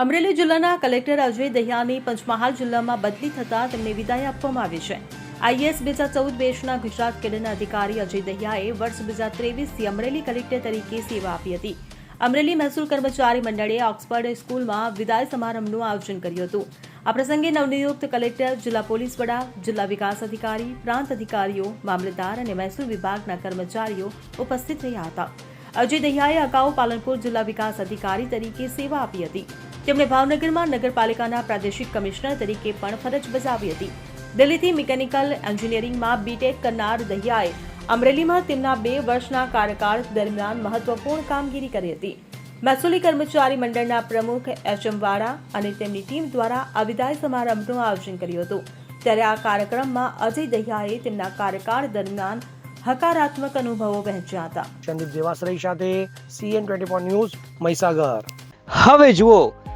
અમરેલી જિલ્લાના કલેક્ટર અજય દહિયાની પંચમહાલ જિલ્લામાં બદલી થતાં તેમને વિદાય આપવામાં આવી છે. આઈએસ બે હજાર ચૌદ બેચના ગુજરાત કેડરના અધિકારી અજય દહિયાએ વર્ષ બે હજાર ત્રેવીસથી અમરેલી કલેક્ટર તરીકે સેવા આપી હતી. અમરેલી મહેસૂલ કર્મચારી મંડળે ઓક્સફર્ડ સ્કૂલમાં વિદાય સમારંભનું આયોજન કર્યું હતું. આ પ્રસંગે નવનિયુક્ત કલેક્ટર, જિલ્લા પોલીસ વડા, જિલ્લા વિકાસ અધિકારી, પ્રાંત અધિકારીઓ, મામલતદાર અને મહેસૂલ વિભાગના કર્મચારીઓ ઉપસ્થિત રહ્યા હતા. અજય દહિયાએ અગાઉ પાલનપુર જિલ્લા વિકાસ અધિકારી તરીકે સેવા આપી હતી. તેમણે ભાવનગરમાં નગરપાલિકાના પ્રાદેશિક કમિશનર તરીકે પણ ફરજ બજાવી હતી. દિલ્હીથી મિકેનિકલ એન્જિનિયરિંગમાં બીટેક કરનાર દહિયાએ અમરેલીમાં તેમના બે વર્ષના કાર્યકાળ દરમિયાન મહત્વપૂર્ણ કામગીરી કરી હતી. મહેસૂલી કર્મચારી મંડળના પ્રમુખ એચ એમ વાળા અને તેમની ટીમ દ્વારા આ વિદાય સમારંભનું આયોજન કર્યું હતું. ત્યારે આ કાર્યક્રમમાં અજય દહિયાએ તેમના કાર્યકાળ દરમિયાન હકારાત્મક અનુભવો વહેંચ્યા હતા. સંદીપ દેવાસરાઈ સાથે CN twenty four news Mahisagar. હવે જુઓ